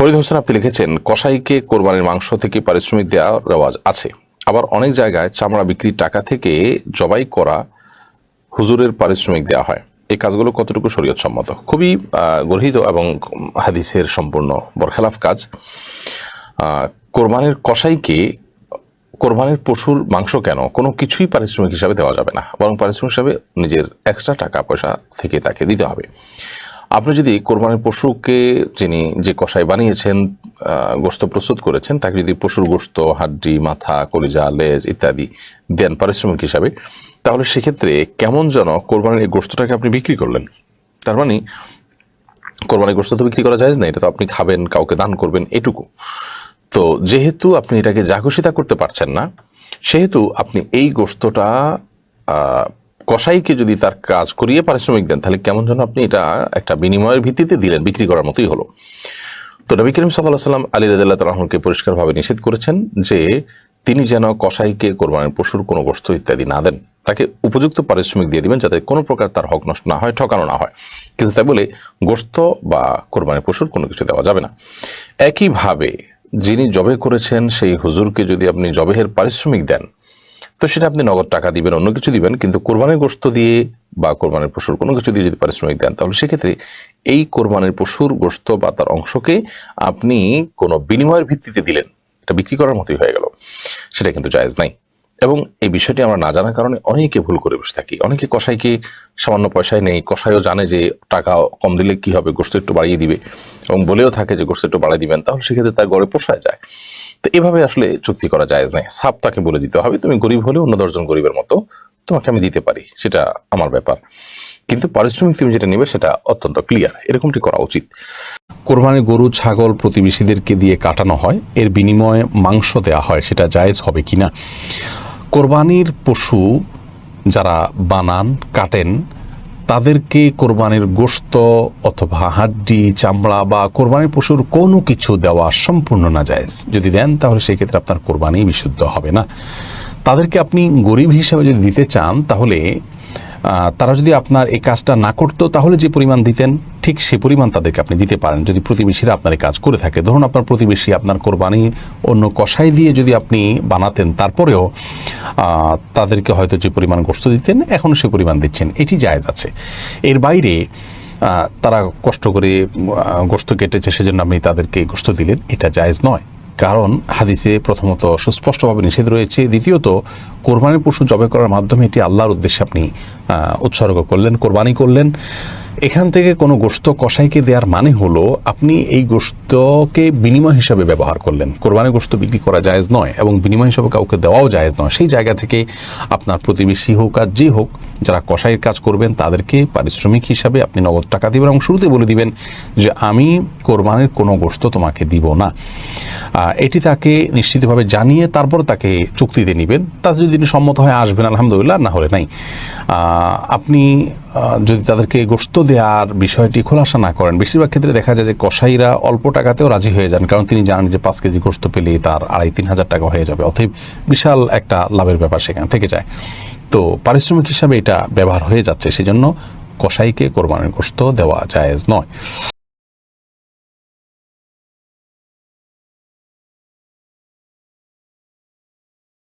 ফরিদ হোসেন আপনি লিখেছেন, কসাইকে কোরবানির মাংস থেকে পারিশ্রমিক দেওয়ার রেওয়াজ আছে। আবার অনেক জায়গায় চামড়া বিক্রির টাকা থেকে জবাই করা হুজুরের পারিশ্রমিক দেওয়া হয়। এই কাজগুলো কতটুকু শরীয়ত সম্মত খুবই গর্হিত এবং হাদিসের সম্পূর্ণ বরখেলাফ কাজ। কোরবানির কসাইকে, কোরবানির পশুর মাংস কেন? কোনো কিছুই পারিশ্রমিক হিসাবে দেওয়া যাবে না। বরং পারিশ্রমিক হিসাবে নিজের এক্সট্রা টাকা, পয়সা থেকে তাকে দিতে হবে। আপনি যদি কোরবানির পশুকে যিনি যে কষাই বানিয়েছেন গোস্ত প্রস্তুত করেছেন, তাকে যদি পশুর গোশত, হাড্ডি, মাথা, কলিজা, লেজ ইত্যাদি দেন পারিশ্রমিক হিসাবে, তাহলে সেক্ষেত্রে কেমন যেন কোরবানির এই গোশতটাকে আপনি বিক্রি করলেন? তার মানে কোরবানির গোস্ত তো বিক্রি করা যায় না, এটা তো আপনি খাবেন, কাউকে দান করবেন, এটুকু। তো যেহেতু আপনি এটাকে জাঘোষিতা করতে পারছেন না, সেহেতু আপনি এই গোস্তটা কসাইকে যদি তার কাজ করিয়ে পারিশ্রমিক দেন, তাহলে কেমন যেন আপনি এটা একটা বিনিময়ের ভিত্তিতে দিলেন, বিক্রি করার মতোই হলো। তো নবী করিম সাল্লাহ সাল্লাম আলী রাদিল্লাহ তালাহকে পরিষ্কারভাবে নিষেধ করেছেন যে তিনি যেন কসাইকে কোরবানির পশুর কোনো গোস্ত ইত্যাদি না দেন। তাকে উপযুক্ত পারিশ্রমিক দিয়ে দিবেন যাতে কোনো প্রকার তার হক নষ্ট না হয়, ঠকানো না হয়। কিন্তু তাই বলে গোস্ত বা কোরবানির পশুর কোনো কিছু দেওয়া যাবে না। একইভাবে যিনি জবে করেছেন, সেই হুজুরকে যদি আপনি জবেহের পারিশ্রমিক দেন তো সেটা আপনি নগদ টাকা দিবেন, অন্য কিছু দিবেন, কিন্তু কোরবানির গোস্ত দিয়ে বা কোরবানির পশুর কোনো কিছু দিয়ে যদি পারিশ্রমিক দেন, তাহলে সেক্ষেত্রে এই কোরবানির পশুর গোস্ত বা তার অংশকে আপনি কোনো বিনিময়ের ভিত্তিতে দিলেন। এটা বিক্রি করার মতোই হয়ে গেল। সেটা কিন্তু জায়েজ নাই। এবং এই বিষয়টি আমরা না জানার কারণে অনেকে ভুল করে বসে থাকি। অনেকে কসাইকে সামান্য পয়সায় নেই, কসাইও জানে যে টাকা কম দিলে কি হবে গোস্ত একটু বাড়িয়ে দিবে এবং বলেও থাকে যে গোস্ত একটু বাড়িয়ে দিবেন, তাহলে সেক্ষেত্রে তার গড়ে পোষায় যায়। তো এভাবে আসলে চুক্তি করা জায়েজ নাই। সাপ তাকে বলে দিতে হবে, তুমি গরিব হলে অন্য দশজন গরিবের মতো তোমাকে আমি দিতে পারি। সেটা আমার ব্যাপার। কিন্তু পারিশ্রমিক তুমি যেটা নেবে সেটা অত্যন্ত ক্লিয়ার এরকমটি করা উচিত। কোরবানির গরু, ছাগল প্রতিবেশীদেরকে দিয়ে কাটানো হয়, এর বিনিময়ে মাংস দেওয়া হয়, সেটা জায়েজ হবে কিনা? কোরবানির পশু যারা বানান, কাটেন তাদেরকে কোরবানির গোস্ত অথবা হাড্ডি, চামড়া বা কোরবানির পশুর কোনো কিছু দেওয়া সম্পূর্ণ না জায়েজ যদি দেন, তাহলে সেই ক্ষেত্রে আপনার কোরবানি বিশুদ্ধ হবে না। তাদেরকে আপনি গরিব হিসাবে যদি দিতে চান, তাহলে তারা যদি আপনার এই কাজটা না করতো, তাহলে যে পরিমাণ দিতেন, ঠিক সে পরিমাণ তাদেরকে আপনি দিতে পারেন। যদি প্রতিবেশীরা আপনার এই কাজ করে থাকে, ধরুন আপনার প্রতিবেশী আপনার কোরবানি অন্য কষাই দিয়ে যদি আপনি বানাতেন, তারপরেও তাদেরকে হয়তো যে পরিমাণ গোস্ত দিতেন, এখনও সে পরিমাণ দিচ্ছেন। এটি জায়েজ আছে। এর বাইরে তারা কষ্ট করে গোস্ত কেটেছে, সেজন্য আপনি তাদেরকে গোস্ত দিলেন। এটা জায়েজ নয়। কারণ হাদিসে প্রথমত সুস্পষ্টভাবে নিষেধ রয়েছে। দ্বিতীয়ত কোরবানির পশু জবে করার মাধ্যমে এটি আল্লাহর উদ্দেশ্যে আপনি উৎসর্গ করলেন, কোরবানি করলেন। এখান থেকে কোনো গোস্ত কষাইকে দেওয়ার মানে হলো আপনি এই গোস্তকে বিনিময় হিসাবে ব্যবহার করলেন। কোরবানি গোস্ত বিক্রি করা জায়েজ নয় এবং বিনিময় হিসাবে কাউকে দেওয়াও জায়েজ নয়। সেই জায়গা থেকে আপনার প্রতিবেশী হোক আর যে হোক, যারা কষাইয়ের কাজ করবেন, তাদেরকে পারিশ্রমিক হিসাবে আপনি নগদ টাকা দেবেন এবং শুরুতে বলে দিবেন যে, আমি কোরবানির কোনো গোস্ত তোমাকে দিব না। এটি তাকে নিশ্চিতভাবে জানিয়ে তারপর তাকে চুক্তিতে নেবেন। তাতে যদি তিনি সম্মত হয় আসবেন, আলহামদুলিল্লাহ, না হলে নাই। আপনি যদি তাদেরকে গোস্ত দেওয়ার বিষয়টি খোলাসা না করেন, বেশিরভাগ ক্ষেত্রে দেখা যায় যে কসাইরা অল্প টাকাতেও রাজি হয়ে যান, কারণ তিনি জানেন যে পাঁচ কেজি গোস্ত পেলে তার আড়াই তিন হাজার টাকা হয়ে যাবে। অতএব বিশাল একটা লাভের ব্যাপার সেখানে থেকে যায়। তো পারিশ্রমিক হিসাবে এটা ব্যবহার হয়ে যাচ্ছে, সেজন্য কসাইকে কোরবানির গোস্ত দেওয়া জায়েজ নয়।